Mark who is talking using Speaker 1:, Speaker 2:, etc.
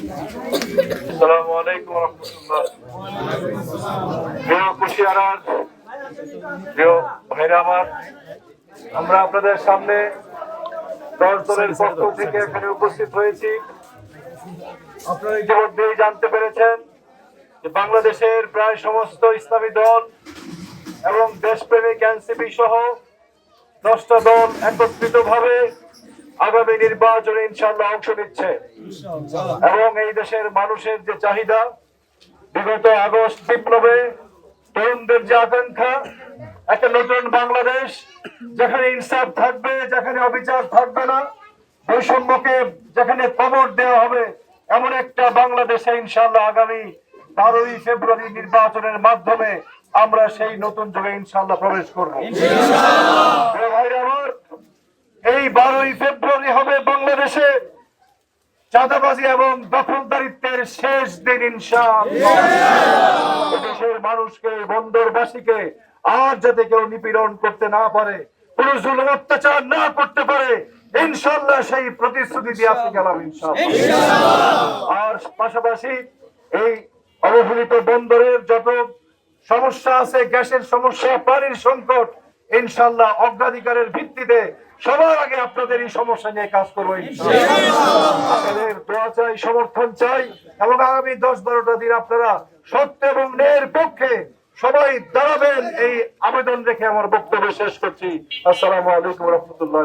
Speaker 1: আসসালামু আলাইকুম রহমতুল্লাহ। প্রিয় কুশিয়ারার, প্রিয় ভাইরা আমার আপনাদের সামনে দশ দলের পক্ষ থেকে এখানে উপস্থিত হয়েছি। আপনারা ইতিমধ্যেই জানতে পেরেছেন যে বাংলাদেশের প্রায় সমস্ত ইসলামী দল এবং দেশপ্রেমিক এনসিপি সহ দশটা দল একত্রিত ভাবে আগামী নির্বাচনে ইনশাল্লাহ অংশ নিচ্ছে। এবং এই দেশের মানুষের যে চাহিদা বিগত আগস্ট বিপ্লবে তরুণদের যে আকাঙ্ক্ষা একটা নতুন বাংলাদেশ যেখানে ইনসাফ থাকবে যেখানে অবিচার থাকবে না বৈষম্যকে যেখানে কবর দেওয়া হবে এমন একটা বাংলাদেশে ইনশাল্লাহ আগামী বারোই ফেব্রুয়ারি নির্বাচনের মাধ্যমে আমরা সেই নতুন যুগে ইনশাল্লাহ প্রবেশ করব। ভাইরা আমার এই বারোই ফেব্রুয়ারি বাংলাদেশে চাঁদাবাজি এবং দখলদারিত্বের শেষ দিন ইনশাআল্লাহ। দেশের মানুষকে বন্দরবাসীকে আর যাতে কেউ নিপীড়ন করতে না পারে কোন জুলুম অত্যাচার না করতে পারে ইনশাল্লাহ সেই প্রতিশ্রুতি দিয়ে আপনি গেলাম আর পাশাপাশি এই অবহেলিত বন্দরের যত সমস্যা আছে গ্যাসের সমস্যা পানির সংকট ইনশাল্লাহ অগ্রাধিকারের ভিত্তিতে সবার আগে আপনাদের এই সমস্যা নিয়ে কাজ করব আপনাদের দোয়া চাই সমর্থন চাই এবং আগামী দশ বারোটা দিন আপনারা সত্য এবং ন্যায়ের পক্ষে সবাই দাঁড়াবেন। এই আবেদন রেখে আমার বক্তব্য শেষ করছি। আসসালামু আলাইকুম রহমতুল্লাহ